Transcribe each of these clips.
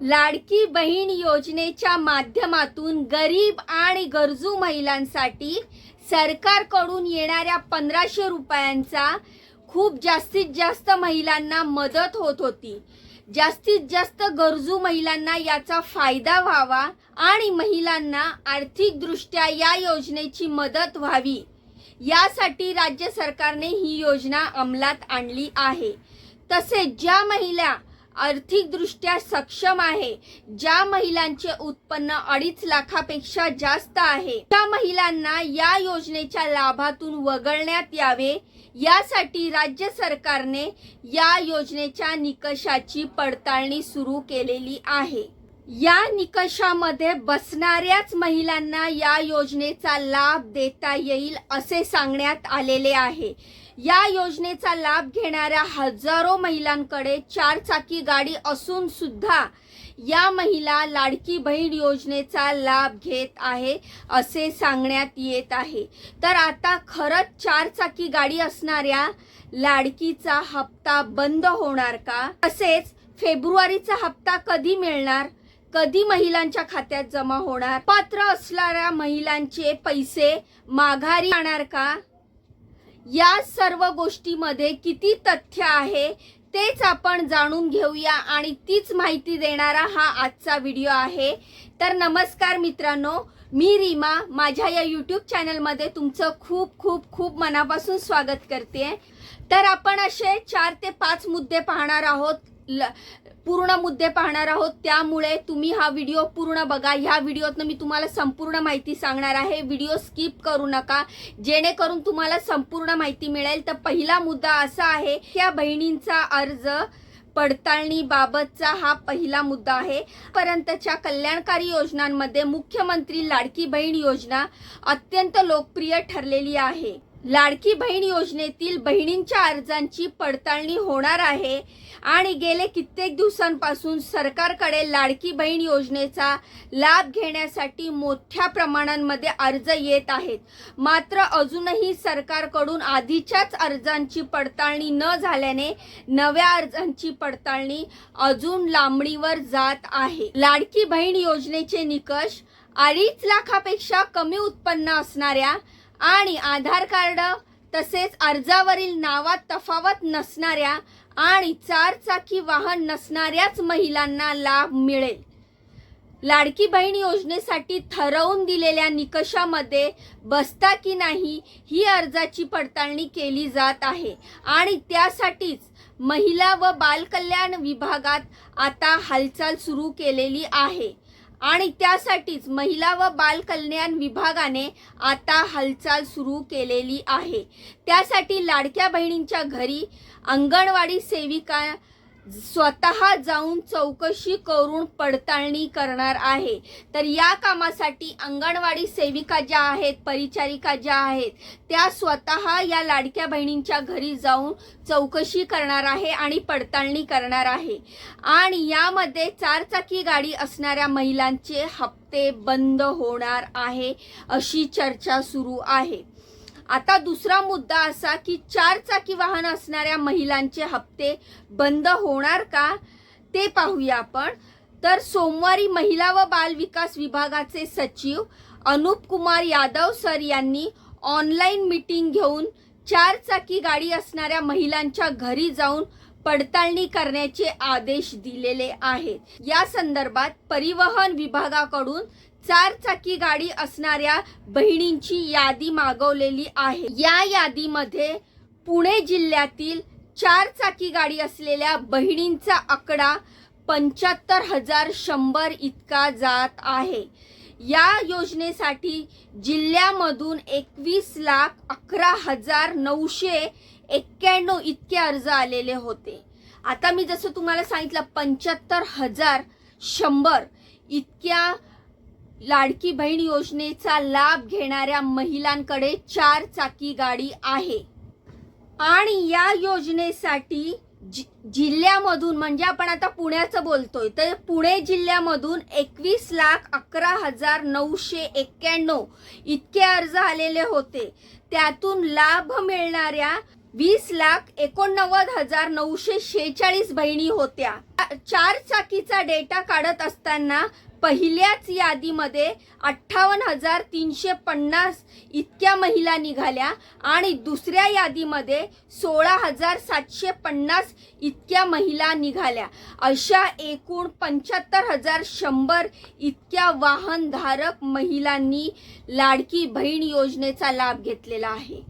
लाडकी बहीण योजनेच्या माध्यमातून गरीब आणि गरजू महिलांसाठी सरकारकडून येणाऱ्या पंधराशे रुपयांचा खूप जास्तीत जास्त महिलांना मदत होत होती. जास्तीत जास्त गरजू महिलांना याचा फायदा व्हावा आणि महिलांना आर्थिकदृष्ट्या या योजनेची मदत व्हावी. यासाठी राज्य सरकारने ही योजना अंमलात आणली आहे. तसेच ज्या महिला आर्थिकदृष्ट्या सक्षम आहे. ज्या महिलांचे उत्पन्न अडीच लाखापेक्षा जास्त आहे त्या महिलांना या योजनेच्या लाभातून वगळण्यात यावे. यासाठी राज्य सरकारने या योजनेच्या निकषाची पडताळणी सुरू केलेली आहे. या निकषामध्ये बसणाऱ्याच महिलांना या योजनेचा लाभ देता येईल असे सांगण्यात आलेले आहे. या योजनेचा लाभ घेणाऱ्या हजारो महिलांकडे चार चाकी गाडी असून सुद्धा या महिला लाडकी बहीण योजनेचा लाभ घेत आहे असे सांगण्यात येत आहे. तर आता खरंच चार चाकी गाडी असणाऱ्या लाडकीचा हप्ता बंद होणार का? तसेच फेब्रुवारीचा हप्ता कधी मिळणार? कधी महिलांच्या खात्यात जमा होणार? पात्र असणाऱ्या महिलांचे पैसे माघारी जाणार का? या सर्व गोष्टीमध्ये किती तथ्य आहे तेच आपण जाणून घेऊया आणि तीच माहिती देणारा हा आजचा व्हिडिओ आहे. तर नमस्कार मित्रांनो मी रीमा. माझ्या या यूट्यूब चॅनलमध्ये तुमचं खूप खूप खूप मनापासून स्वागत करते. तर आपण असे चार ते पाच मुद्दे पाहणार आहोत. ल- पूर्ण मुद्दे पाहणार आहोत. त्यामुळे तुम्ही हा व्हिडिओ पूर्ण बघा. ह्या व्हिडिओतनं मी तुम्हाला संपूर्ण माहिती सांगणार आहे. व्हिडिओ स्किप करू नका. जेणेकरून तुम्हाला संपूर्ण माहिती मिळेल. तर पहिला मुद्दा असा आहे या बहिणींचा अर्ज पडताळणीबाबतचा हा पहिला मुद्दा आहे. पर्यंतच्या कल्याणकारी योजनांमध्ये मुख्यमंत्री लाडकी बहीण योजना अत्यंत लोकप्रिय ठरलेली आहे. लाडकी बहीण योजनेतील बहिणींच्या अर्जांची पडताळणी होणार आहे. आणि गेले कित्येक दिवसांपासून सरकारकडे लाडकी बहीण योजनेचा लाभ घेण्यासाठी मोठ्या प्रमाणांमध्ये अर्ज येत आहेत. मात्र अजूनही सरकारकडून आधीच्याच अर्जांची पडताळणी न झाल्याने नव्या अर्जांची पडताळणी अजून लांबणीवर जात आहे. लाडकी बहीण योजनेचे निकष अडीच लाखापेक्षा कमी उत्पन्न असणाऱ्या आणि आधार कार्ड तसेच अर्जावरील नावात तफावत नसणाऱ्या आणि चारचाकी वाहन नसणाऱ्याच महिलांना लाभ मिळेल. लाडकी बहीण योजनेसाठी ठरवून दिलेल्या निकषामध्ये बसता की नाही ही अर्जाची पडताळणी केली जात आहे आणि त्यासाठीच महिला व बालकल्याण विभागात आता हालचाल सुरू केलेली आहे. आणि त्यासाठीच महिला व बाल कल्याण विभागाने आता हालचाल सुरू केलेली आहे. त्यासाठी लाडक्या बहिणींच्या घरी अंगणवाडी सेविका स्वतः जाऊन चौकशी करून पडताळणी करणार आहे. तर या कामासाठी अंगणवाडी सेविका ज्या आहेत परिचारिका ज्या आहेत त्या स्वतः या लाडक्या बहिणींच्या घरी जाऊन चौकशी करणार आहे आणि पडताळणी करणार आहे. आणि यामध्ये चारचाकी गाडी असणाऱ्या महिलांचे हप्ते बंद होणार आहे अशी चर्चा सुरू आहे. आता दुसरा मुद्दा असा की चार चाकी वाहन असणाऱ्या महिलांचे हप्ते बंद होणार का ते पाहूया आपण. तर सोमवारी महिला व बाल विकास विभागाचे सचिव अनुप कुमार यादव सर यांनी ऑनलाईन मीटिंग घेऊन चार चाकी गाडी असणाऱ्या महिलांच्या घरी जाऊन पडताळणी करण्याचे आदेश दिलेले आहेत. या संदर्भात परिवहन विभागाकडून चार चाकी गाडी असणाऱ्या बहिणींची यादी मागवलेली आहे. या यादीमध्ये पुणे जिल्ह्यातील चार चाकी गाडी असलेल्या बहिणींचा आकडा पंच्याहत्तर हजार शंभर इतका जात आहे. या योजनेसाठी जिल्ह्यामधून एकवीस लाख अकरा हजार नऊशे एक्क्याण्णव इतके अर्ज आलेले होते. आता मी जसं तुम्हाला सांगितलं पंच्याहत्तर हजार शंभर इतक्या लाडकी बहीण योजनेचा लाभ घेणाऱ्या महिलांकडे चार चाकी गाडी आहे. आणि या योजनेसाठी जि- जिल्ह्यामधून म्हणजे आपण आता पुण्याचं बोलतोय तर पुणे जिल्ह्यामधून एकवीस लाख अकरा हजार नऊशे एक्क्याण्णव इतके अर्ज आलेले होते. त्यातून लाभ मिळणाऱ्या वीस लाख एकोणनव्वद हजार नऊशे शेहेचाळीस बहिणी होत्या. चार चाकीचा डेटा काढत असताना पहिल्याच यादीमध्ये अठ्ठावन्न हजार तीनशे पन्नास इतक्या महिला निघाल्या आणि दुसऱ्या यादीमध्ये सोळा हजार सातशे पन्नास इतक्या महिला निघाल्या. अशा एकूण पंच्याहत्तर हजार शंभर इतक्या वाहनधारक महिलांनी लाडकी बहीण योजनेचा लाभ घेतलेला आहे.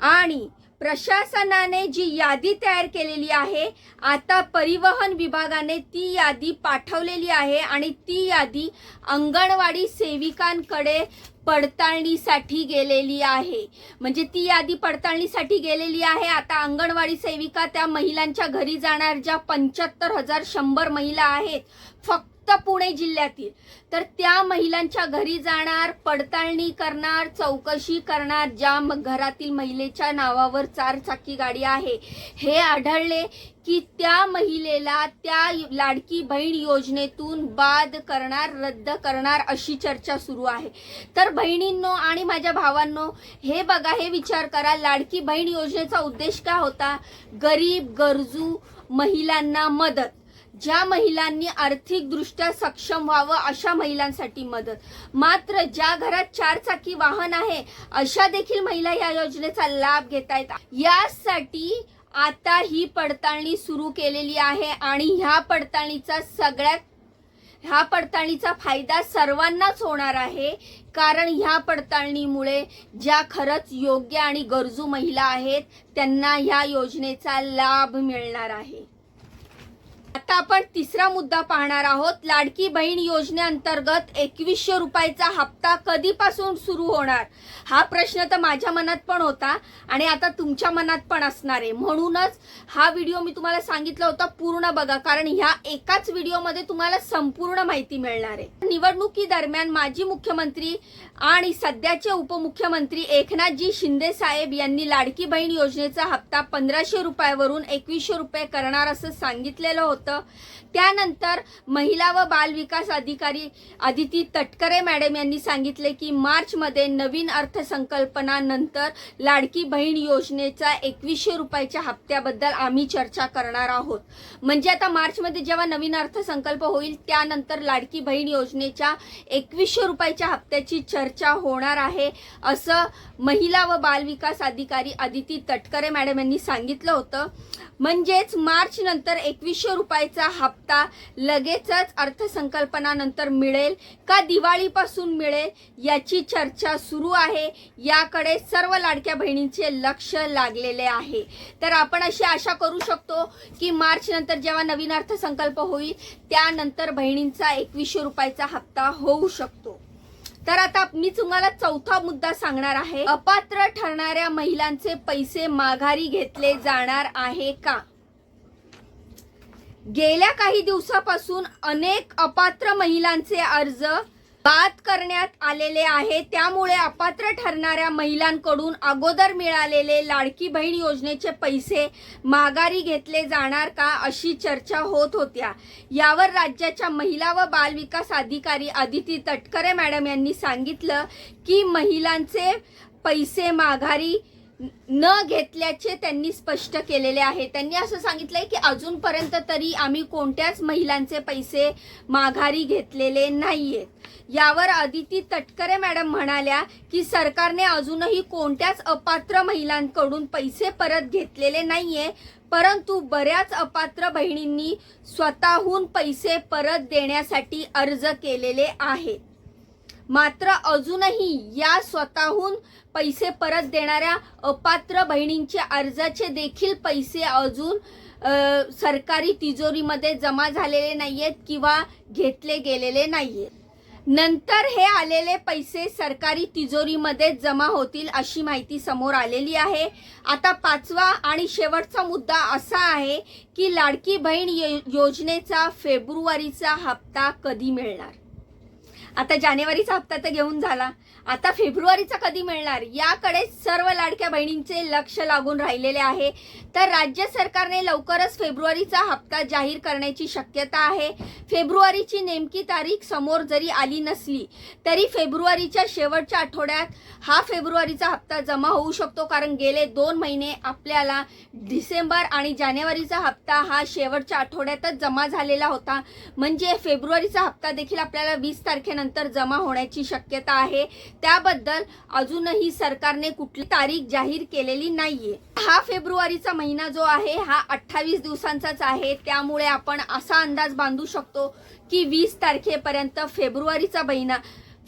आणि प्रशासनाने जी यादी तयार केलेली आहे आता परिवहन विभागाने ती यादी पाठवलेली आहे आणि ती यादी अंगणवाडी सेविकांकडे पडताळणीसाठी गेलेली आहे. म्हणजे ती यादी पडताळणीसाठी गेलेली आहे. आता अंगणवाडी सेविका त्या महिलांच्या घरी जाणार ज्या पंच्याहत्तर हजार शंभर महिला आहेत. फक्त पुणे जिल्ह्यातील. तर त्या महिलांच्या घरी जाणार पडताळणी करणार चौकशी करणार ज्या घरातील महिलेच्या नावावर चारचाकी गाडी आहे. हे आढळले की त्या महिलेला त्या लाडकी बहीण योजनेतून बाद करणार रद्द करणार अशी चर्चा सुरू आहे. तर बहिणींनो आणि माझ्या भावांनो हे बघा हे विचार करा लाडकी बहीण योजनेचा उद्देश काय होता? गरीब गरजू महिलांना मदत. ज्या महिलांनी आर्थिकदृष्ट्या सक्षम व्हावं अशा महिलांसाठी मदत. मात्र ज्या घरात चार चाकी वाहन आहे अशा देखील महिला या योजनेचा लाभ घेत आहेत यासाठी आता ही पडताळणी सुरू केलेली आहे आणि ह्या पडताळणीचा सगळ्यात ह्या पडताळणीचा फायदा सर्वांनाच होणार आहे. कारण ह्या पडताळणीमुळे ज्या खरंच योग्य आणि गरजू महिला आहेत त्यांना ह्या योजनेचा लाभ मिळणार आहे. आता आपण तिसरा मुद्दा पाहणार आहोत. लाडकी बहीण योजनेअंतर्गत एकवीसशे रुपयाचा हप्ता कधीपासून सुरू होणार? हा प्रश्न तर माझ्या मनात पण होता आणि आता तुमच्या मनात पण असणार आहे. म्हणूनच हा व्हिडिओ मी तुम्हाला सांगितला होता पूर्ण बघा. कारण ह्या एकाच व्हिडिओमध्ये तुम्हाला संपूर्ण माहिती मिळणार आहे. निवडणुकी दरम्यान माजी मुख्यमंत्री आणि सध्याचे उपमुख्यमंत्री एकनाथजी शिंदे साहेब यांनी लाडकी बहीण योजनेचा हप्ता पंधराशे रुपयावरून एकवीसशे रुपये करणार असं सांगितलेलं होतं. त्यानंतर महिला व बाल विकास अधिकारी आदिती तटकरे मॅडम यांनी सांगितले की मार्चमध्ये नवीन अर्थसंकल्पना नंतर लाडकी बहीण योजनेचा एकवीसशे रुपयाच्या हप्त्याबद्दल आम्ही चर्चा करणार आहोत. म्हणजे आता मार्चमध्ये जेव्हा नवीन अर्थसंकल्प होईल त्यानंतर लाडकी बहीण योजनेच्या एकवीसशे रुपयाच्या हप्त्याची चर्चा होणार आहे असं महिला व बाल विकास अधिकारी आदिती तटकरे मॅडम यांनी सांगितलं होतं. म्हणजेच मार्च नंतर एकवीसशे रुपयाचा हप्ता लगेचच अर्थसंकल्पनानंतर मिळेल का दिवाळीपासून मिळेल याची चर्चा सुरू आहे. याकडे सर्व लाडक्या बहिणींचे लक्ष लागलेले आहे. तर आपण अशी आशा करू शकतो की मार्च नंतर जेव्हा नवीन अर्थसंकल्प होईल त्यानंतर बहिणींचा एकवीसशे रुपयाचा हप्ता होऊ शकतो. तर आता मी तुम्हाला चौथा मुद्दा सांगणार आहे. अपात्र ठरणाऱ्या महिलांचे पैसे माघारी घेतले जाणार आहे का? गेल्या काही दिवसापासून अनेक अपात्र महिलांचे अर्ज बाद करण्यात आलेले आहे त्यामुळे अपात्र ठरणाऱ्या महिलांकडून अगोदर मिळालेले लाडकी बहीण योजनेचे पैसे माघारी घेतले जाणार का अशी चर्चा होत होत्या. यावर राज्याच्या महिला व बालविकास अधिकारी अदिती तटकरे मॅडम यांनी सांगितलं की महिलांचे पैसे माघारी न घेतल्याचे त्यांनी स्पष्ट केलेले आहे. त्यांनी असं सांगितलंय की अजूनपर्यंत तरी आम्ही कोणत्याच महिलांचे पैसे माघारी घेतलेले नाहीयेत यावर अदिती तटकरे मॅडम म्हणाल्या की सरकारने अजूनही कोणत्याच अपात्र महिलांकडून पैसे परत घेतलेले नाहीये परंतु बऱ्याच अपात्र बहिणींनी स्वतःहून पैसे परत देण्यासाठी अर्ज केलेले आहेत. मात्र अजूनही या स्वतःहून पैसे परत देणाऱ्या अपात्र बहिणींच्या अर्जाचे देखील पैसे अजून सरकारी तिजोरीमध्ये जमा झालेले नाही आहेत किंवा घेतले गेलेले नाही आहेत नंतर हे आलेले पैसे सरकारी तिजोरीमध्ये जमा होतील अशी माहिती समोर आलेली आहे. आता पाचवा आणि शेवटचा मुद्दा असा आहे की लाडकी बहीण यो- योजनेचा फेब्रुवारीचा हप्ता कधी मिळणार? आता जानेवारीचा हप्ता तर घेऊन झाला. आता फेब्रुवारीचा कधी मिळणार? याकडे सर्व लाडक्या बहिणींचे लक्ष लागून राहिलेले आहे. तर राज्य सरकारने लवकरच फेब्रुवारीचा हप्ता जाहीर करण्याची शक्यता आहे. फेब्रुवारीची नेमकी तारीख समोर जरी आली नसली तरी फेब्रुवारीच्या शेवटच्या आठवड्यात हा फेब्रुवारीचा हप्ता जमा होऊ शकतो. कारण गेले दोन महिने आपल्याला डिसेंबर आणि जानेवारीचा हप्ता हा शेवटच्या आठवड्यातच जमा झालेला होता. म्हणजे फेब्रुवारीचा हप्ता देखील आपल्याला वीस तारखेनंतर जमा होण्याची शक्यता आहे. त्याबद्दल अजूनही सरकारने कुठली तारीख जाहीर केलेली नाहीये. हा फेब्रुवारीचा महिना जो आहे हा अठ्ठावीस दिवसांचाच आहे. त्यामुळे आपण असा अंदाज बांधू शकतो की वीस तारखेपर्यंत फेब्रुवारीचा महिना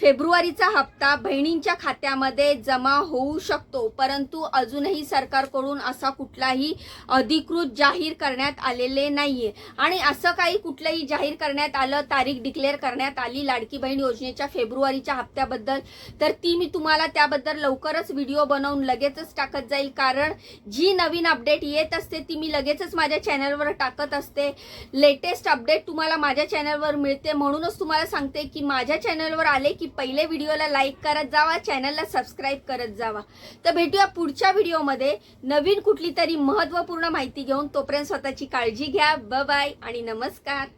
फेब्रुवारीचा हप्ता बहिणींच्या खात्यामध्ये जमा होऊ शकतो परंतु अजूनही सरकारकडून असा कुठलाही अधिकृत जाहीर करण्यात आलेले नाहीये. आणि असं काही कुठलंही जाहीर करण्यात आलं तारीख डिक्लेअर करण्यात आली लाडकी बहीण योजनेच्या फेब्रुवारीच्या हप्त्याबद्दल तर ती मी तुम्हाला त्याबद्दल लवकरच व्हिडिओ बनवून लगेचच टाकत जाईल. कारण जी नवीन अपडेट येत असते ती मी लगेचच माझ्या चॅनलवर टाकत असते. लेटेस्ट अपडेट तुम्हाला माझ्या चॅनलवर मिळते म्हणूनच तुम्हाला सांगते की माझ्या चॅनलवर आले की पहिले व्हिडिओला लाईक करत जावा चॅनलला सबस्क्राईब करत जावा. तर भेटूया पुढच्या व्हिडिओमध्ये. नवीन कुठली तरी महत्त्वपूर्ण माहिती घेऊन तोपर्यंत स्वतःची काळजी घ्या. ब बाय आणि नमस्कार.